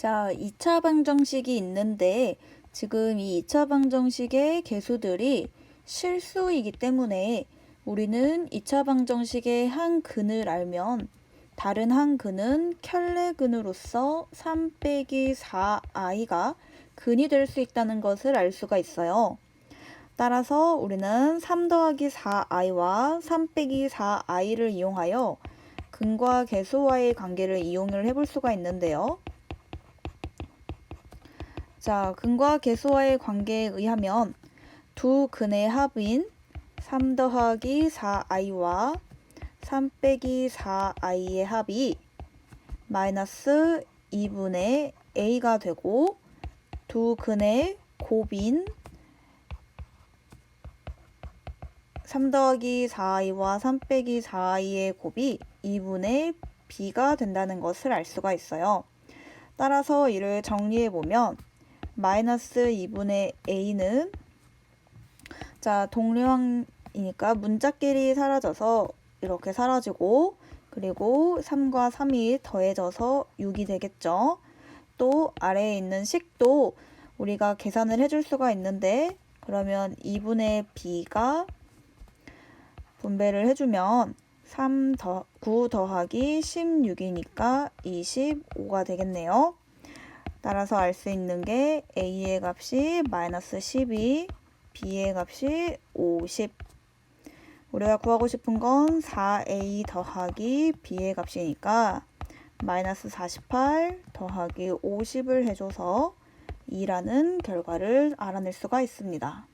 자, 2차 방정식이 있는데 지금 이 2차 방정식의 개수들이 실수이기 때문에 우리는 2차 방정식의 한 근을 알면 다른 한 근은 켤레근으로서 3 빼기 4i가 근이 될 수 있다는 것을 알 수가 있어요. 따라서 우리는 3 더하기 4i와 3 빼기 4i를 이용하여 근과 개수와의 관계를 이용을 해볼 수가 있는데요. 자, 근과 개수와의 관계에 의하면 두 근의 합인 3 더하기 4i와 3 빼기 4i의 합이 마이너스 2분의 a가 되고 두 근의 곱인 3 더하기 4i와 3 빼기 4i의 곱이 2분의 b가 된다는 것을 알 수가 있어요. 따라서 이를 정리해 보면 마이너스 2분의 a는 자 동류항이니까 문자끼리 사라져서 이렇게 사라지고 그리고 3과 3이 더해져서 6이 되겠죠. 또 아래에 있는 식도 우리가 계산을 해줄 수가 있는데 그러면 2분의 b가 분배를 해주면 3 더, 9 더하기 16이니까 25가 되겠네요. 따라서 알 수 있는 게 a의 값이 마이너스 12, b의 값이 50. 우리가 구하고 싶은 건 4a 더하기 b의 값이니까 마이너스 48 더하기 50을 해줘서 2라는 결과를 알아낼 수가 있습니다.